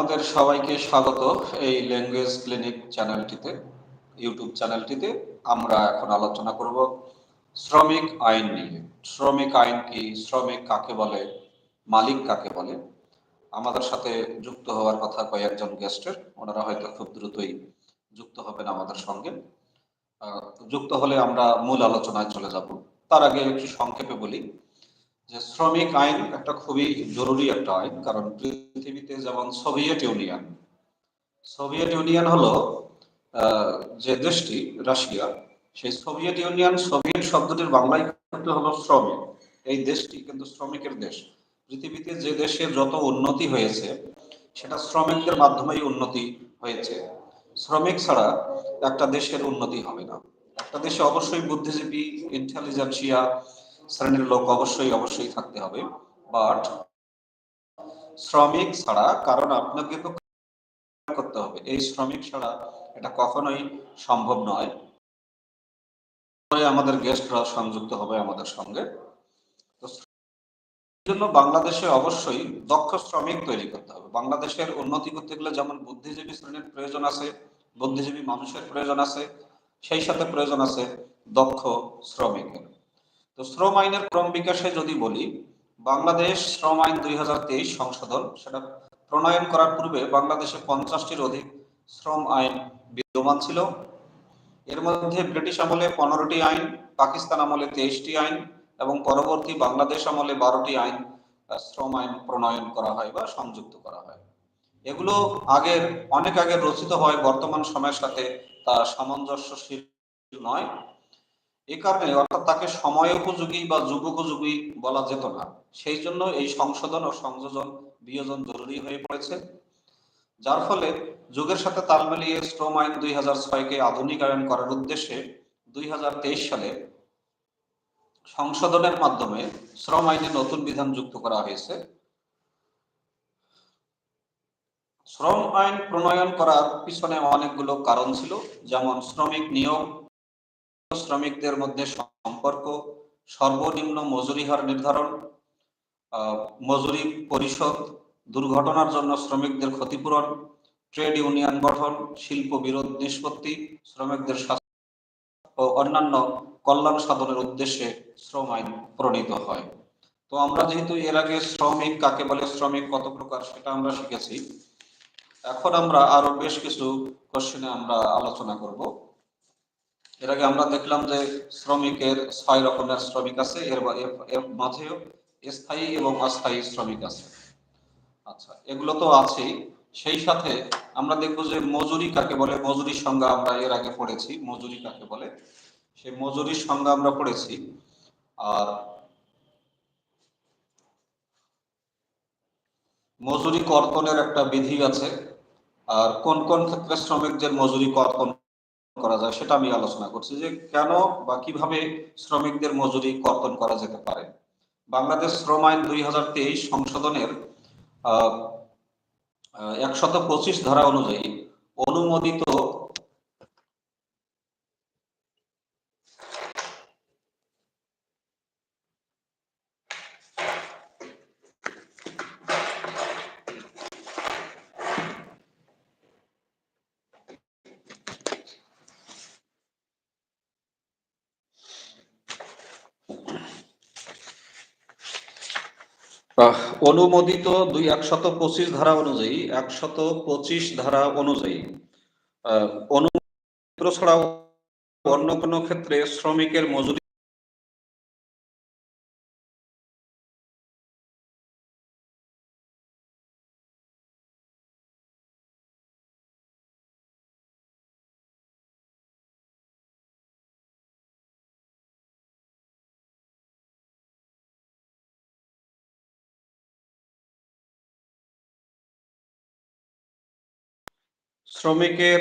আপনাদের সবাইকে স্বাগত এই ল্যাঙ্গুয়েজ ক্লিনিক চ্যানেলটিতে, ইউটিউব চ্যানেলটিতে। আমরা এখন আলোচনা করব শ্রমিক আইন নিয়ে। শ্রমিক আইন কি? শ্রমিক কাকে বলে? মালিক কাকে বলে? আমাদের সাথে যুক্ত হওয়ার কথা কয়েকজন গেস্টের। ওনারা হয়তো খুব দ্রুতই যুক্ত হবেন আমাদের সঙ্গে। যুক্ত হলে আমরা মূল আলোচনায় চলে যাব। তার আগে একটু সংক্ষেপে বলি যে শ্রমিক আইন একটা খুবই জরুরি একটা আইন, কারণ পৃথিবীতে যেমন সোভিয়েত ইউনিয়ন। সোভিয়েত ইউনিয়ন হলো যে দেশটি, রাশিয়া, সেই সোভিয়েত ইউনিয়ন সোভিয়েত শব্দটির বাংলায় হলো শ্রমিক। এই দেশটি কিন্তু শ্রমিকের দেশ। পৃথিবীতে যে দেশের যত উন্নতি হয়েছে, সেটা শ্রমিকদের মাধ্যমেই উন্নতি হয়েছে। শ্রমিক ছাড়া একটা দেশের উন্নতি হবে না। একটা দেশে অবশ্যই বুদ্ধিজীবী ইন্টেলিজেন্সিয়া শ্রেণির লোক অবশ্যই অবশ্যই থাকতে হবে। বাট শ্রমিক ছাড়া কারণ আপনাকে তো করতে হবে। এই শ্রমিক ছাড়া এটা কখনোই সম্ভব নয়। আমাদের গেস্টরা সংযুক্ত হবে আমাদের সঙ্গে। জন্য বাংলাদেশে অবশ্যই দক্ষ শ্রমিক তৈরি করতে হবে। বাংলাদেশের উন্নতি করতে গেলে যেমন বুদ্ধিজীবী শ্রেণির প্রয়োজন আছে, বুদ্ধিজীবী মানুষের প্রয়োজন আছে, সেই সাথে প্রয়োজন আছে দক্ষ শ্রমিকের। তো শ্রম আইনের ক্রম বিকাশে যদি বলি বাংলাদেশ শ্রম আইন দুই সংশোধন। সেটা প্রণয়ন করার পূর্বে বাংলাদেশে পঞ্চাশটির অধিক শ্রম আইন বিদ্যমান ছিল। এর মধ্যে ব্রিটিশ আমলে পনেরোটি আইন, পাকিস্তান আমলে তেইশটি আইন এবং পরবর্তী বাংলাদেশ আমলে বারোটি আইন শ্রম আইন প্রণয়ন করা হয় বা সংযুক্ত করা হয়। এগুলো আগের, অনেক আগে রচিত হয়, বর্তমান সময়ের সাথে তা সামঞ্জস্যশীল নয়। এ কারণে অর্থাৎ তাকে সময় উপযোগী বা যুগোপযোগী বলা যেত না। সেই জন্য এই সংশোধন ও সংযোজন বিয়োজন জরুরি হয়ে পড়েছে। যার ফলে যুগের সাথে তাল মিলিয়ে শ্রম আইন দুই হাজার ছয়কে আধুনিকায়ন করার উদ্দেশ্যে দুই হাজার তেইশ সালে সংশোধনের মাধ্যমে শ্রম আইনে নতুন বিধান যুক্ত করা হয়েছে। শ্রম আইন প্রণয়ন করার পিছনে অনেকগুলো কারণ ছিল, যেমন শ্রমিক নিয়োগ শ্রমিকদের মধ্যে সম্পর্ক, সর্বনিম্ন মজুরি হার নির্ধারণ মজুরি পরিষদ দুর্ঘটনার জন্য শ্রমিকদের ক্ষতিপূরণ, ট্রেড ইউনিয়ন গঠন, শিল্প বিরোধ নিষ্পত্তি, শ্রমিকদের ও অন্যান্য কল্যাণ সাধনের উদ্দেশ্যে শ্রম আইন প্রণীত হয়। তো আমরা যেহেতু এর আগে শ্রমিক, কাকে বলে শ্রমিক, কত প্রকার সেটা আমরা শিখেছি, এখন আমরা আরও বেশ কিছু কোশ্চেনে আমরা আলোচনা করব। এর আগে আমরা দেখলাম যে শ্রমিকের ছয় রকমের শ্রমিক আছে এর মাঝেও স্থায়ী এবং অস্থায়ী শ্রমিক আছে। আচ্ছা এগুলো তো আছেই। সেই সাথে আমরা দেখব যে মজুরি কাকে বলে, মজুরির সংজ্ঞা আমরা এর আগে পড়েছি, মজুরি কাকে বলে। সেই মজুরির সংজ্ঞা আমরা পড়েছি, আর মজুরি কর্তনের একটা বিধি আছে, আর কোন কোন ক্ষেত্রে শ্রমিকদের মজুরি কর্তন করা যায় সেটা আমি আলোচনা করছি যে কেন বা কীভাবে শ্রমিকদের মজুরি কর্তন করা যেতে পারে। বাংলাদেশ শ্রম আইন দুই হাজার তেইশ সংশোধনের, আহ একশত পঁচিশ ধারা অনুযায়ী অনুমোদিত অনুমোদিত দুই একশত পঁচিশ ধারা অনুযায়ী, একশত পঁচিশ ধারা অনুযায়ী অনুমোদিত ছাড়াও অন্য কোনো ক্ষেত্রে শ্রমিকের মজুরি শ্রমিকের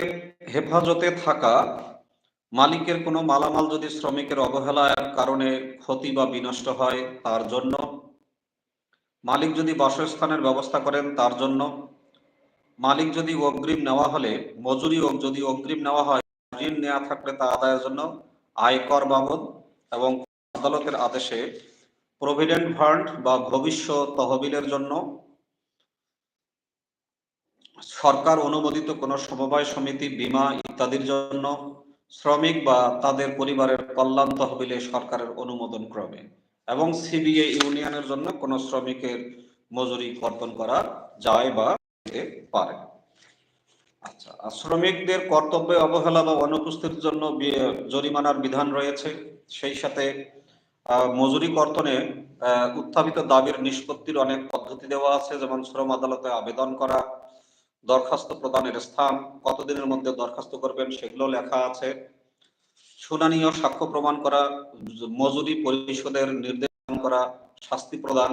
হেফাজতে থাকা মালিকের কোনো মালামাল যদি শ্রমিকের অবহেলার কারণে ক্ষতি বা বিনষ্ট হয়, তার জন্য? মালিক যদি বাসস্থানের ব্যবস্থা করেন, তার জন্য? মালিক যদি অগ্রিম নেওয়া হলে, মজুরি যদি অগ্রিম নেওয়া হয়, ঋণ নেওয়া থাকলে তা আদায়ের জন্য আয়কর বাবদ এবং আদালতের আদেশে প্রভিডেন্ট ফান্ড বা ভবিষ্যৎ তহবিলের জন্য সরকার অনুমোদিত কোনো সমবায় সমিতি, বীমা ইত্যাদির জন্য শ্রমিক বা তাদের পরিবারের কল্যাণ তহবিলে সরকারের অনুমোদন ক্রমে এবং সিবিএ ইউনিয়নের জন্য কোনো শ্রমিকের মজুরি কর্তন করা যায় বা পারে। আচ্ছা শ্রমিকদের কর্তব্যে অবহেলা বা অনুপস্থিতির জন্য জরিমানার বিধান রয়েছে। সেই সাথে মজুরি কর্তনে উত্থাপিত দাবির নিষ্পত্তির অনেক পদ্ধতি দেওয়া আছে, যেমন শ্রম আদালতে আবেদন করা দরখাস্ত প্রদানের স্থান কতদিনের মধ্যে দরখাস্ত করবেন সেগুলো লেখা আছে। শুনানি ও সাক্ষ্য প্রমাণ করা, মজুরি পরিষদের নির্দেশ করা, শাস্তি প্রদান,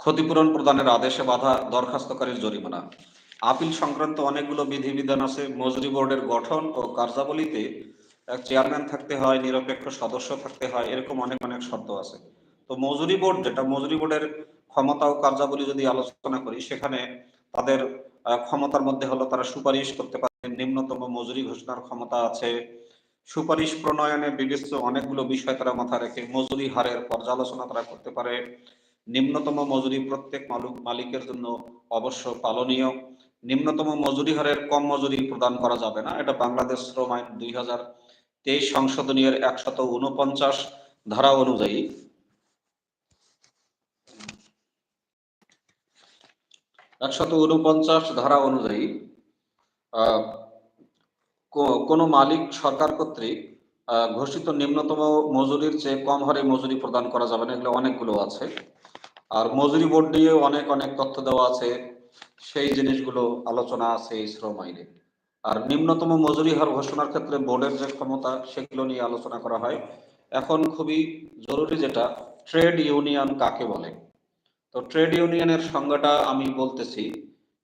ক্ষতিপূরণ প্রদানের আদেশে বাধা, দরখাস্তকারীর জরিমানা। আপিল সংক্রান্ত অনেকগুলো বিধিবিধান আছে। মজুরি বোর্ডের গঠন ও কার্যাবলীতে এক চেয়ারম্যান থাকতে হয়, নিরপেক্ষ সদস্য থাকতে হয়, এরকম অনেক অনেক শর্ত আছে। তো মজুরি বোর্ড যেটা, মজুরি বোর্ডের ক্ষমতা ও কার্যাবলী যদি আলোচনা করি, সেখানে তাদের ক্ষমতার মধ্যে হলো তারা সুপারিশ করতে পারে নিম্নতম মজুরি ঘোষণার ক্ষমতা আছে। সুপারিশ প্রণয়নে বিবেচ্য অনেকগুলো বিষয় তারা মাথায় রেখে মজুরি হারের পর্যালোচনা তারা করতে পারে। নিম্নতম মজুরি প্রত্যেক মালিক, মালিকের জন্য অবশ্য পালনীয়। নিম্নতম মজুরি হারের কম মজুরি প্রদান করা যাবে না। এটা বাংলাদেশ শ্রম আইন দুই হাজার তেইশ সংশোধনীয় একশত উনপঞ্চাশ ধারা অনুযায়ী। একশত উনপঞ্চাশ ধারা অনুযায়ী কোনো মালিক সরকার কর্তৃক ঘোষিত নিম্নতম মজুরির চেয়ে কম হারে মজুরি প্রদান করা যাবে না, এগুলো অনেকগুলো আছে। আর মজুরি বোর্ড নিয়ে অনেক অনেক তথ্য দেওয়া আছে, সেই জিনিসগুলো আলোচনা আছে এই শ্রম আইনে। আর নিম্নতম মজুরি হার ঘোষণার ক্ষেত্রে বোর্ডের যে ক্ষমতা, সেগুলো নিয়ে আলোচনা করা হয়। এখন খুবই জরুরি যেটা, ট্রেড ইউনিয়ন কাকে বলে? তো ট্রেড ইউনিয়নের সংজ্ঞাটা আমি বলতেছি।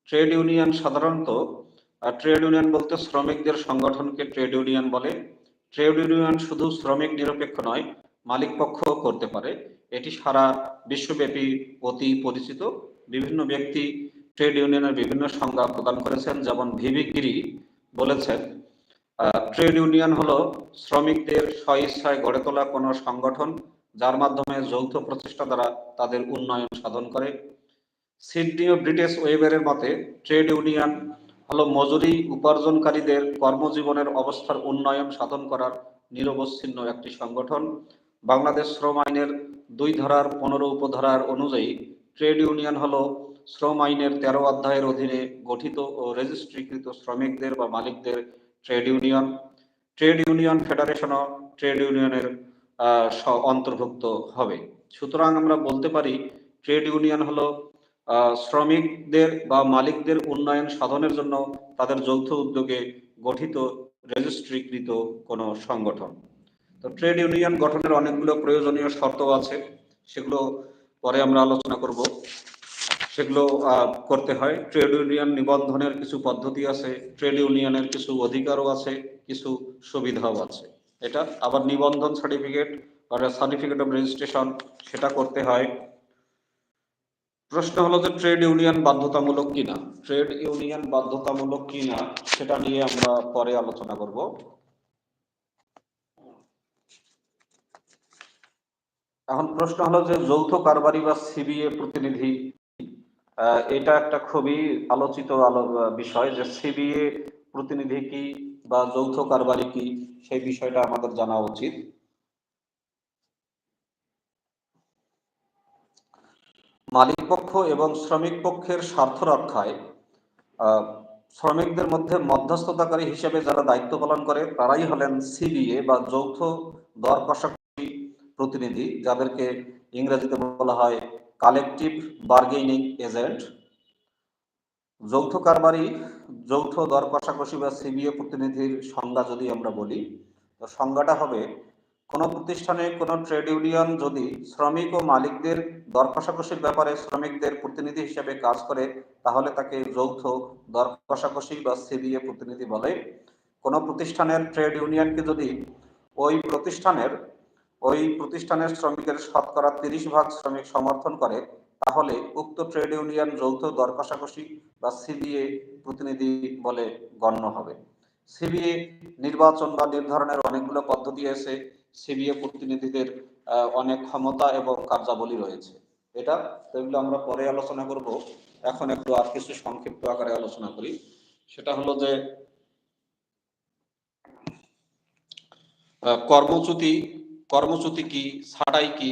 ট্রেড ইউনিয়ন সাধারণত ট্রেড ইউনিয়ন বলতে শ্রমিকদের সংগঠনকে ট্রেড ইউনিয়ন বলে। ট্রেড ইউনিয়ন শুধু শ্রমিক নিরপেক্ষ নয়, মালিক পক্ষ করতে পারে। এটি সারা বিশ্বব্যাপী অতি পরিচিত। বিভিন্ন ব্যক্তি ট্রেড ইউনিয়নের বিভিন্ন সংজ্ঞা প্রদান করেছেন, যেমন ভিভি গিরি বলেছেন ট্রেড ইউনিয়ন হলো শ্রমিকদের স্বইচ্ছায় গড়ে তোলা কোনো সংগঠন যার মাধ্যমে যৌথ প্রচেষ্টা দ্বারা তাদের উন্নয়ন সাধন করে। সিডনি ও ব্রিটিশ ওয়েবের মতে, ট্রেড ইউনিয়ন হলো মজুরি উপার্জনকারীদের কর্মজীবনের অবস্থার উন্নয়ন সাধন করার নিরবচ্ছিন্ন একটি সংগঠন। বাংলাদেশ শ্রম আইনের দুই ধারার পনেরো উপধারার অনুযায়ী, ট্রেড ইউনিয়ন হলো শ্রম আইনের তেরো অধ্যায়ের অধীনে গঠিত ও রেজিস্ট্রিকৃত শ্রমিকদের বা মালিকদের ট্রেড ইউনিয়ন। ট্রেড ইউনিয়ন ফেডারেশনও ট্রেড ইউনিয়নের অন্তর্ভুক্ত হবে। সুতরাং আমরা বলতে পারি, ট্রেড ইউনিয়ন হলো শ্রমিকদের বা মালিকদের উন্নয়ন সাধনের জন্য তাদের যৌথ উদ্যোগে গঠিত, রেজিস্ট্রিকৃত কোনো সংগঠন। তো ট্রেড ইউনিয়ন গঠনের অনেকগুলো প্রয়োজনীয় শর্ত আছে, সেগুলো পরে আমরা আলোচনা করব। সেগুলো করতে হয়। ট্রেড ইউনিয়ন নিবন্ধনের কিছু পদ্ধতি আছে, ট্রেড ইউনিয়নের কিছু অধিকারও আছে, কিছু সুবিধাও আছে। এটা আবার নিবন্ধন সার্টিফিকেট বা সার্টিফিকেট অফ রেজিস্ট্রেশন সেটা করতে হয়। প্রশ্ন হলো যে ট্রেড ইউনিয়ন বাধ্যতামূলক কিনা? ট্রেড ইউনিয়ন বাধ্যতামূলক কিনা সেটা নিয়ে আমরা পরে আলোচনা করব। এখন প্রশ্ন হলো যে যৌথ কারবারি বা সিবিএ প্রতিনিধি এটা একটা খুবই আলোচিত আলো- বিষয় যে সিবিএ প্রতিনিধি কি বা যৌথ কারবারি কি, সেই বিষয়টা আমাদের জানা উচিত। মালিক পক্ষ এবং শ্রমিক পক্ষের স্বার্থ রক্ষায় শ্রমিকদের মধ্যে মধ্যস্থতাকারী হিসেবে যারা দায়িত্ব পালন করে, তারাই হলেন সিবিএ বা যৌথ দর প্রতিনিধি, যাদেরকে ইংরেজিতে বলা হয় কালেকটিভ বার্গেনিং এজেন্ট যৌথ কারবারি, যৌথ দর কষাকষি বা সিবিএ প্রতিনিধির সংজ্ঞা যদি আমরা বলি, তো সংজ্ঞাটা হবে, কোনো প্রতিষ্ঠানে কোনো ট্রেড ইউনিয়ন যদি শ্রমিক ও মালিকদের দর কষাকষির ব্যাপারে শ্রমিকদের প্রতিনিধি হিসেবে কাজ করে, তাহলে তাকে যৌথ দর কষাকষি বা সিবিএ প্রতিনিধি বলে। কোনো প্রতিষ্ঠানের ট্রেড ইউনিয়নকে যদি ওই প্রতিষ্ঠানের ওই প্রতিষ্ঠানের শ্রমিকের শতকরা তিরিশ ভাগ শ্রমিক সমর্থন করে তাহলে উক্ত ট্রেড ইউনিয়ন যৌথ দর কষাকষি বা সিবিএ প্রতিনিধি বলে গণ্য হবে। সিবিএ নির্বাচন বা নির্ধারণের অনেকগুলো পদ্ধতি আছে। সিবিএ প্রতিনিধিদের অনেক ক্ষমতা এবং কার্যাবলী রয়েছে। এটা এগুলো আমরা পরে আলোচনা করব। এখন একটু আর কিছু সংক্ষিপ্ত আকারে আলোচনা করি। সেটা হলো যে কর্মচ্যুতি কর্মচ্যুতি কি, ছাঁটাই কি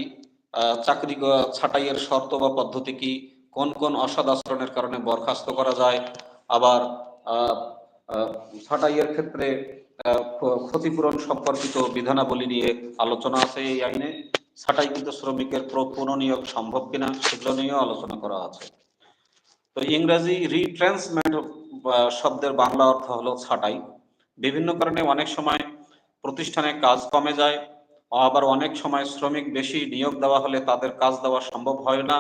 চাকরি ছাঁটাইয়ের শর্ত বা পদ্ধতি কি? কোন কোন অসৎ আচরণের কারণে বরখাস্ত করা যায়? আবার ছাঁটাইয়ের ক্ষেত্রে ক্ষতিপূরণ সম্পর্কিত বিধানাবলী নিয়ে আলোচনা আছে এই আইনে। ছাঁটাইকৃত শ্রমিকের পুনঃনিয়োগ সম্ভব কিনা সেগুলো নিয়েও আলোচনা করা আছে। তো ইংরেজি রিট্রান্সমেন্ট শব্দের বাংলা অর্থ হলো ছাঁটাই। বিভিন্ন কারণে অনেক সময় প্রতিষ্ঠানে কাজ কমে যায় আবার অনেক সময় শ্রমিক বেশি নিয়োগ দেওয়া হলে তাদের কাজ দেওয়া সম্ভব হয় না।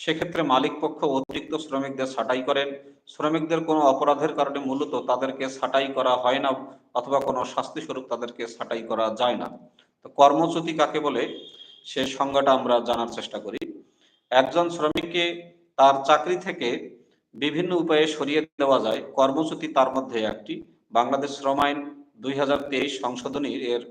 সেক্ষেত্রে মালিক পক্ষ অতিরিক্ত শ্রমিকদের ছাঁটাই করেন। শ্রমিকদের কোনো অপরাধের কারণে মূলত তাদেরকে ছাঁটাই করা হয় না অথবা কোনো শাস্তি স্বরূপ তাদেরকে ছাঁটাই করা যায় না। তো কর্মচ্যুতি কাকে বলে? সে সংজ্ঞাটা আমরা জানার চেষ্টা করি। একজন শ্রমিককে তার চাকরি থেকে বিভিন্ন উপায়ে সরিয়ে দেওয়া যায়। কর্মচ্যুতি তার মধ্যে একটি। বাংলাদেশ শ্রম আইন দুই সংশোধনীর এর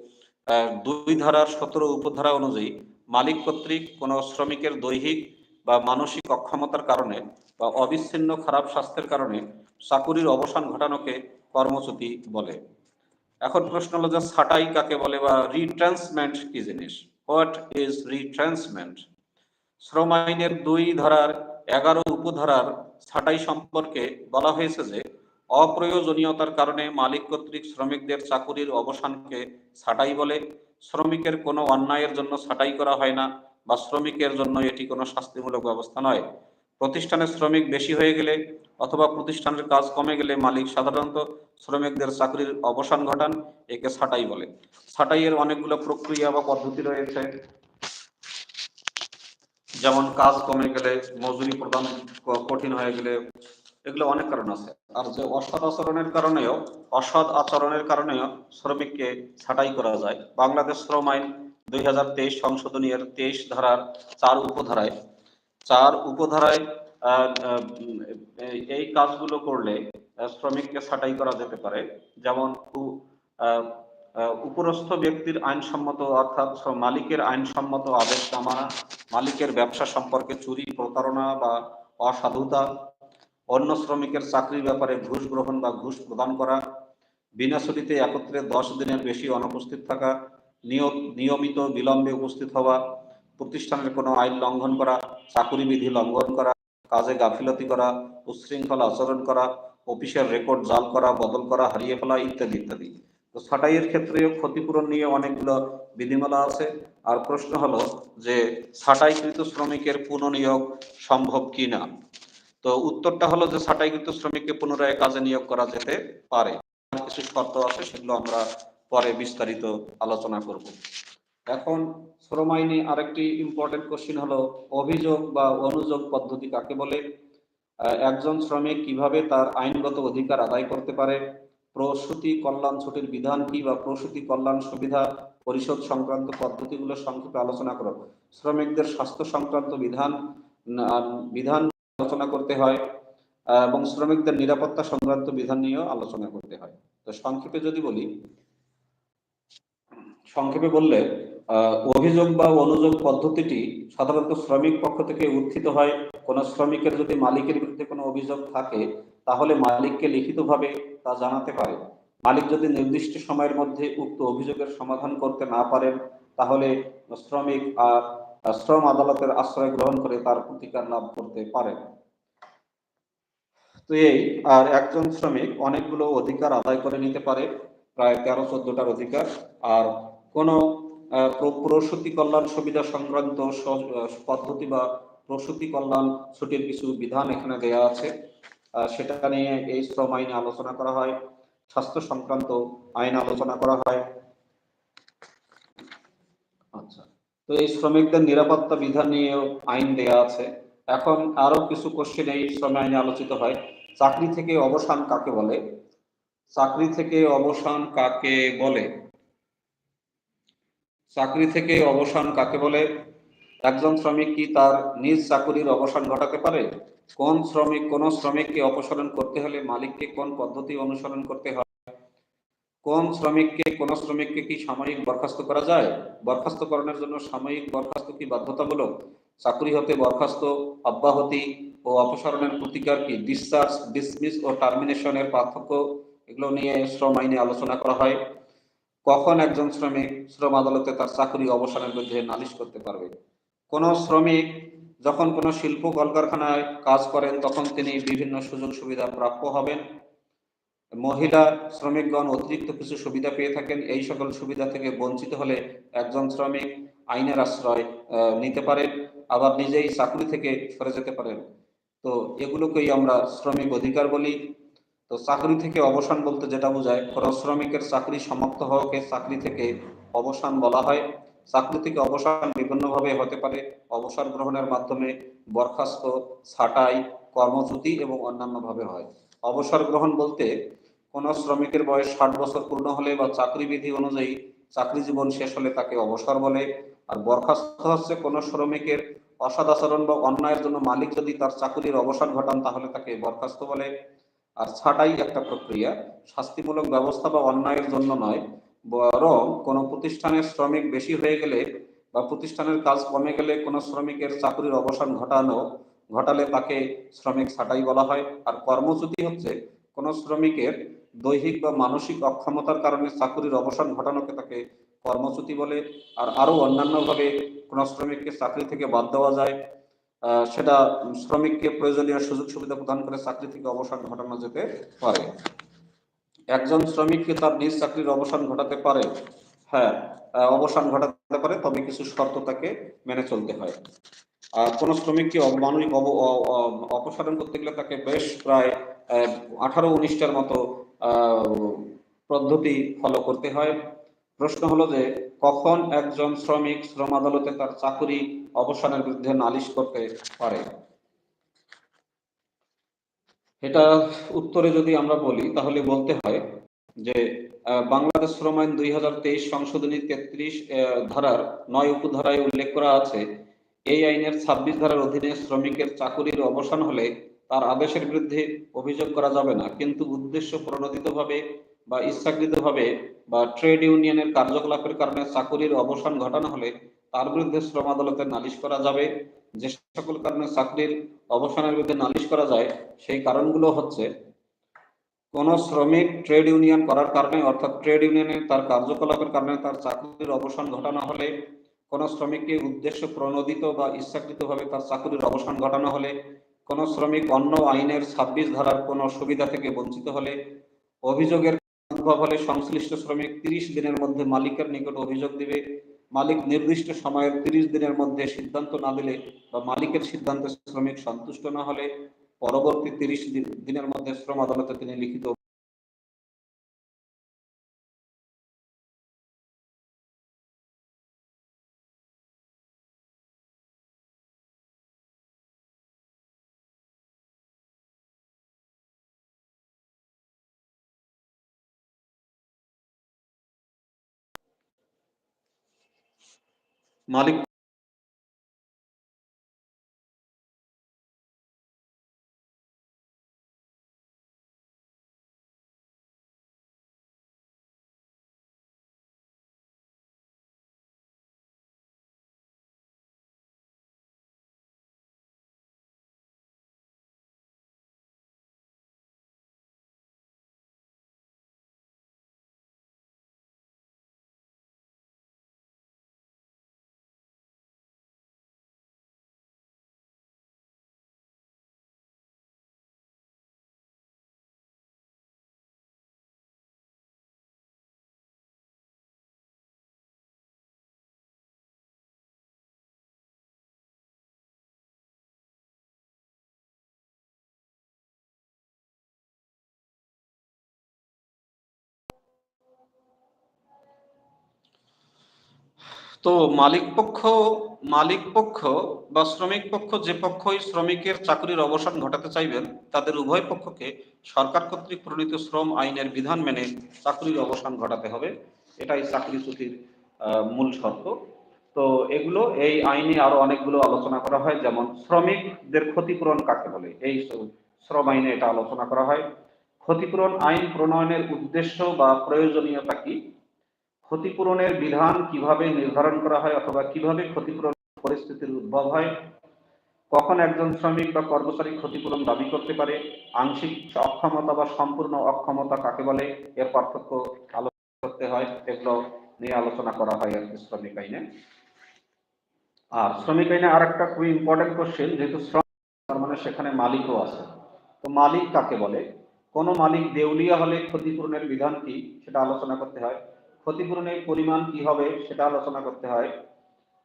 দুই ধারার সতেরো উপধারা অনুযায়ী মালিক কর্তৃক কোনো শ্রমিকের দৈহিক বা মানসিক অক্ষমতার কারণে বা অবিচ্ছিন্ন খারাপ স্বাস্থ্যের কারণে চাকুরির অবসান ঘটানোকে কর্মচ্যুতি বলে। এখন প্রশ্ন হলো যে ছাঁটাই কাকে বলে বা রিট্রান্সমেন্ট কি জিনিস? হোয়াট ইজ রিট্রান্সমেন্ট শ্রম আইনের দুই ধারার এগারো উপধারার ছাটাই সম্পর্কে বলা হয়েছে যে অপ্রয়োজনীয়তার কারণে মালিক কর্তৃক শ্রমিকদের চাকুরির অবসানকে ছাঁটাই বলে। শ্রমিকের কোনো অন্যায়ের জন্য ছাঁটাই করা হয় না বা শ্রমিকের জন্য এটি কোনো শাস্তিমূলক ব্যবস্থা নয়। প্রতিষ্ঠানে শ্রমিক বেশি হয়ে গেলে অথবা প্রতিষ্ঠানের কাজ কমে গেলে মালিক সাধারণত শ্রমিকদের চাকরির অবসান ঘটান, একে ছাঁটাই বলে। ছাঁটাইয়ের অনেকগুলো প্রক্রিয়া বা পদ্ধতি রয়েছে। যেমন কাজ কমে গেলে মজুরি প্রদান কঠিন হয়ে গেলে এগুলো অনেক কারণ আছে। আর যে অসৎ আচরণের কারণেও, অসৎ আচরণের কারণেও শ্রমিককে ছাঁটাই করা যায়। বাংলাদেশ শ্রম আইন দুই হাজার তেইশ সংশোধনী এর ধারার চার উপধারায়। চার উপধারায় এই- কাজগুলো করলে শ্রমিককে ছাঁটাই করা যেতে পারে। যেমন উপরস্থ ব্যক্তির আইনসম্মত অর্থাৎ মালিকের আইনসম্মত আদেশ না মালিকের ব্যবসা সম্পর্কে চুরি, প্রতারণা বা অসাধুতা অন্য শ্রমিকের চাকরির ব্যাপারে ঘুষ গ্রহণ বা ঘুষ প্রদান করা, বিনা ছুটিতে একত্রে দশ দিনের বেশি অনুপস্থিত থাকা নিয়মিত বিলম্বে উপস্থিত হওয়া, প্রতিষ্ঠানের কোনো আইন লঙ্ঘন করা চাকুরি বিধি লঙ্ঘন করা, কাজে গাফিলতি করা, উচ্ছৃঙ্খল আচরণ করা, অফিসের রেকর্ড জাল করা, বদল করা, হারিয়ে ফেলা ইত্যাদি ইত্যাদি। তো ছাঁটাইয়ের ক্ষেত্রেও ক্ষতিপূরণ নিয়ে অনেকগুলো বিধিমালা আছে। আর প্রশ্ন হলো যে, ছাঁটাইকৃত শ্রমিকের পুনঃনিয়োগ সম্ভব কি না তো উত্তরটা হলো যে ছাঁটাইকৃত শ্রমিককে পুনরায় কাজে নিয়োগ করা যেতে পারে। কিছু শর্ত আছে, সেগুলো আমরা পরে বিস্তারিত আলোচনা করব। এখন শ্রম আইনে আরেকটি ইম্পর্টেন্ট কোশ্চিন হলো, অভিযোগ বা অনুযোগ পদ্ধতি কাকে বলে? একজন শ্রমিক কীভাবে তার আইনগত অধিকার আদায় করতে পারে? প্রসূতি কল্যাণ ছুটির বিধান কি বা প্রসূতি কল্যাণ সুবিধা পরিশোধ সংক্রান্ত পদ্ধতিগুলো সংক্ষেপে আলোচনা করো শ্রমিকদের স্বাস্থ্য সংক্রান্ত বিধান বিধান আলোচনা করতে হয় এবং শ্রমিকদের নিরাপত্তা সংক্রান্ত বিধান নিয়েও আলোচনা করতে হয়। তো সংক্ষেপে যদি বলি, সংক্ষেপে বললে অভিযোগ বা অনুযোগ পদ্ধতিটি সাধারণত শ্রমিক পক্ষ থেকে উত্থিত হয়। কোন শ্রমিকের যদি মালিকের বিরুদ্ধে কোনো অভিযোগ থাকে, তাহলে মালিককে লিখিতভাবে তা জানাতে পারে। মালিক যদি নির্দিষ্ট সময়ের মধ্যে উক্ত অভিযোগের সমাধান করতে না পারেন, তাহলে শ্রমিক আর শ্রম আদালতের আশ্রয় গ্রহণ করে তার প্রতিকার লাভ করতে পারেন তো এই, আর একজন শ্রমিক অনেকগুলো অধিকার আদায় করে নিতে পারে, প্রায় তেরো চোদ্দটার অধিকার। আর কোন প্রসূতি কল্যাণ সুবিধা সংক্রান্ত পদ্ধতি বা প্রসূতি কল্যাণ ছুটির কিছু বিধান এখানে দেয়া আছে। সেটা নিয়ে এই শ্রম আইনে আলোচনা করা হয়, স্বাস্থ্য সংক্রান্ত আইন আলোচনা করা হয়। আচ্ছা। তো এই শ্রমিকদের নিরাপত্তা বিধান নিয়েও আইন দেয়া আছে। এখন আরও কিছু কোশ্চেন এই শ্রম আইনে আলোচিত হয়। চাকরি থেকে অবসান কাকে বলে? চাকরি থেকে অবসান কাকে বলে? চাকরি থেকে অবসান কাকে বলে? একজন শ্রমিক কি তার নিজ চাকুরির অবসান ঘটাতে পারে? কোন শ্রমিক, কোন শ্রমিককে অপসারণ করতে হলে মালিককে কোন পদ্ধতি অনুসরণ করতে হয়? কোন শ্রমিককে কোন শ্রমিককে কি সাময়িক বরখাস্ত করা যায়? বরখাস্তকরণের জন্য সাময়িক বরখাস্ত কি বাধ্যতামূলক? চাকরি হতে বরখাস্ত, অব্যাহতি ও অপসারণের প্রতিকার কি? ডিসচার্জ ডিসমিস ও টার্মিনেশনের পার্থক্য এগুলো নিয়ে শ্রম আইনে আলোচনা করা হয়। কখন একজন শ্রমিক শ্রম আদালতে তার চাকরি অবসানের বিরুদ্ধে নালিশ করতে পারবে? কোন শ্রমিক যখন কোনো শিল্প কলকারখানায় কাজ করেন, তখন তিনি বিভিন্ন সুযোগ সুবিধা প্রাপ্য হবেন। মহিলা শ্রমিকগণ অতিরিক্ত কিছু সুবিধা পেয়ে থাকেন। এই সকল সুবিধা থেকে বঞ্চিত হলে একজন শ্রমিক আইনের আশ্রয় নিতে পারেন, আবার নিজেই চাকরি থেকে সরে যেতে পারেন। তো এগুলোকেই আমরা শ্রমিক অধিকার বলি। তো চাকরি থেকে অবসান বলতে যেটা বোঝায় কোনো শ্রমিকের চাকরি সমাপ্ত হওয়াকে চাকরি থেকে অবসান বলা হয়। চাকরি থেকে অবসান বিভিন্নভাবে হতে পারে। অবসর গ্রহণের মাধ্যমে বরখাস্ত, ছাঁটাই, কর্মচ্যুতি এবং অন্যান্যভাবে হয়। অবসর গ্রহণ বলতে কোন শ্রমিকের বয়স ষাট বছর পূর্ণ হলে বা চাকরি বিধি অনুযায়ী চাকরি জীবন শেষ হলে তাকে অবসর বলে। আর বরখাস্ত হচ্ছে কোন শ্রমিকের অসদাচরণ বা অন্যায়ের জন্য মালিক যদি তার চাকরির অবসান ঘটান তাহলে তাকে বরখাস্ত বলে। আর ছাটাই একটা প্রক্রিয়া, শাস্তিমূলক ব্যবস্থা বা অন্যায়ের জন্য নয়, বরং কোনো প্রতিষ্ঠানের শ্রমিক বেশি হয়ে গেলে বা প্রতিষ্ঠানের কাজ কমে গেলে কোনো শ্রমিকের চাকরির অবসান ঘটানো, ঘটালে তাকে শ্রমিক ছাঁটাই বলা হয়। আর কর্মচ্যুতি হচ্ছে কোনো শ্রমিকের দৈহিক বা মানসিক অক্ষমতার কারণে চাকরির অবসান ঘটানোকে তাকে কর্মচ্যুতি বলে আর আরও অন্যান্য ভাবে কোন শ্রমিককে চাকরি থেকে বাদ দেওয়া যায়। সেটা শ্রমিককে প্রয়োজনীয় সুযোগ সুবিধা প্রদান করে চাকরি থেকে অবসান ঘটানো যেতে পারে। একজন শ্রমিককে তার নিজ চাকরির অবসান ঘটাতে পারে। হ্যাঁ অবসান ঘটাতে পারে, তবে কিছু শর্ত তাকে মেনে চলতে হয়। আর কোন শ্রমিককে অ- অপসারণ করতে গেলে তাকে বেশ প্রায় আঠারো উনিশটার মতো পদ্ধতি ফলো করতে হয়। প্রশ্ন হলো যে, কখন একজন শ্রমিক শ্রম আদালতে তার চাকরি অবসানের বিরুদ্ধে নালিশ করতে পারে? এটা উত্তরে যদি আমরা বলি, তাহলে বলতে হয় যে বাংলাদেশ শ্রম আইন দুই হাজার তেইশ সংশোধনী তেত্রিশ ধারার নয় উপধারায় উল্লেখ করা আছে, এই আইনের ছাব্বিশ ধারার অধীনে শ্রমিকের চাকুরির অবসান হলে তার আদেশের বিরুদ্ধে অভিযোগ করা যাবে না। কিন্তু উদ্দেশ্য প্রণোদিতভাবে বা ইচ্ছাকৃতভাবে বা ট্রেড ইউনিয়নের কার্যকলাপের কারণে চাকুরির অবসান ঘটানো হলে তার বিরুদ্ধে শ্রম আদালতে নালিশ করা যাবে। যে সকল কারণে চাকরির অবসানের বিরুদ্ধে নালিশ করা যায়, সেই কারণগুলো হচ্ছে, কোন শ্রমিক ট্রেড ইউনিয়ন করার কারণে অর্থাৎ ট্রেড ইউনিয়নের তার কার্যকলাপের কারণে তার চাকরির অবসান ঘটানো হলে, কোন শ্রমিককে উদ্দেশ্য প্রণোদিত বা ইচ্ছাকৃতভাবে তার চাকরির অবসান ঘটানো হলে কোন শ্রমিক অন্য আইনের ছাব্বিশ ধারার কোন সুবিধা থেকে বঞ্চিত হলে অভিযোগের উদ্ভব হলে সংশ্লিষ্ট শ্রমিক তিরিশ দিনের মধ্যে মালিকের নিকট অভিযোগ দিবে। মালিক নির্দিষ্ট সময়ের তিরিশ দিনের মধ্যে সিদ্ধান্ত না দিলে বা মালিকের সিদ্ধান্তে শ্রমিক সন্তুষ্ট না হলে পরবর্তী তিরিশ দিনের মধ্যে শ্রম আদালতে তিনি লিখিত মালিক তো মালিক পক্ষ মালিক পক্ষ বা শ্রমিক পক্ষ যে পক্ষই শ্রমিকের চাকরির অবসান ঘটাতে চাইবেন, তাদের উভয় পক্ষকে সরকার কর্তৃক প্রণীত শ্রম আইনের বিধান মেনে চাকরির অবসান ঘটাতে হবে। এটাই চাকরি চুক্তির মূল শর্ত। তো এগুলো, এই আইনে আরও অনেকগুলো আলোচনা করা হয়, যেমন শ্রমিকদের ক্ষতিপূরণ কাকে বলে? এই শ্রম আইনে এটা আলোচনা করা হয়। ক্ষতিপূরণ আইন প্রণয়নের উদ্দেশ্য বা প্রয়োজনীয়তা কি? ক্ষতিপূরণের বিধান কীভাবে নির্ধারণ করা হয় অথবা কীভাবে ক্ষতিপূরণ পরিস্থিতির উদ্ভব হয়? কখন একজন শ্রমিক বা কর্মচারী ক্ষতিপূরণ দাবি করতে পারে? আংশিক অক্ষমতা বা সম্পূর্ণ অক্ষমতা কাকে বলে? এর পার্থক্য আলোচনা করতে হয়, এগুলো নিয়ে আলোচনা করা হয় আর শ্রমিক আইনে। আর শ্রমিক আইনে আর একটা খুবই ইম্পর্টেন্ট কোশ্চেন যেহেতু শ্রম, তার মানে সেখানে মালিকও আছে। তো মালিক কাকে বলে? কোন মালিক দেউলিয়া হলে ক্ষতিপূরণের বিধান কি? সেটা আলোচনা করতে হয়। ক্ষতিপূরণের পরিমাণ কি হবে সেটা আলোচনা করতে হয়।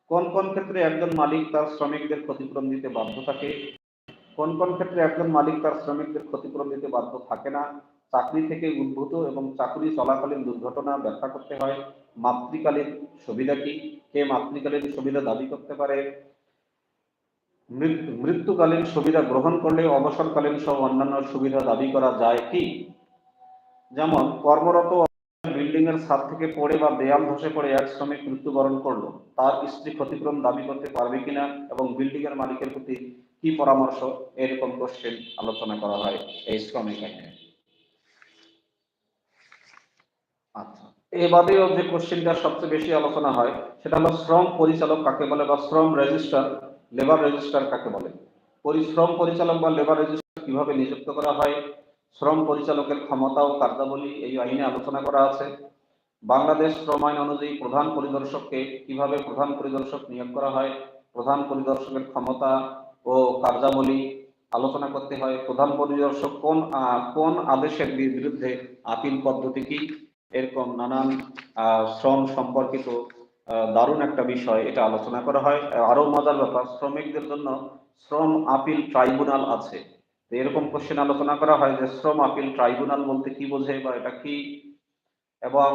কোন কোন ক্ষেত্রে একজন মালিক তার শ্রমিকদের ক্ষতিপূরণ দিতে বাধ্য থাকে? কোন কোন ক্ষেত্রে একজন মালিক তার শ্রমিকদের ক্ষতিপূরণ দিতে বাধ্য থাকে না? চাকরি থেকে উদ্ভূত এবং চাকরি চলাকালীন দুর্ঘটনা ব্যাখ্যা করতে হয়। মাতৃকালীন সুবিধা কি? কে মাতৃকালীন সুবিধা দাবি করতে পারে? মৃত্যু- মৃত্যুকালীন সুবিধা গ্রহণ করলে অবসরকালীন সহ অন্যান্য সুবিধা দাবি করা যায় কি? যেমন, কর্মরত বিল্ডিং এর ছাদ থেকে পড়ে বা দেয়াল ধসে পড়ে এক শ্রমিক মৃত্যুবরণ করল। তার স্ত্রী ক্ষতিপূরণ দাবি করতে পারবে কিনা এবং বিল্ডিং এর মালিকের প্রতি কি পরামর্শ, এরকম কোশ্চেন আলোচনা করা হয় এই শ্রমিক আইনে। আচ্ছা এ বাদেও যে কোশ্চেনটা সবচেয়ে বেশি আলোচনা হয়, সেটা হলো শ্রম পরিচালক কাকে বলে বা শ্রম রেজিস্টার লেবার রেজিস্টার কাকে বলে? পরিচালক বা লেবার রেজিস্টার কীভাবে নিযুক্ত করা হয় শ্রম পরিচালকের ক্ষমতা ও কার্যাবলী এই আইনে আলোচনা করা আছে। বাংলাদেশ শ্রম আইন অনুযায়ী প্রধান পরিদর্শককে কীভাবে প্রধান পরিদর্শক নিয়োগ করা হয়, প্রধান পরিদর্শকের ক্ষমতা ও কার্যাবলী আলোচনা করতে হয়, প্রধান পরিদর্শক কোন কোন আদেশের বিরুদ্ধে আপিল পদ্ধতি কি, এরকম নানান শ্রম সম্পর্কিত দারুণ একটা বিষয় এটা আলোচনা করা হয়। আরও মজার ব্যাপার, শ্রমিকদের জন্য শ্রম আপিল ট্রাইব্যুনাল আছে। তো এরকম কোশ্চেন আলোচনা করা হয় যে শ্রম আপিল ট্রাইব্যুনাল বলতে কি বোঝে বা এটা কি? এবং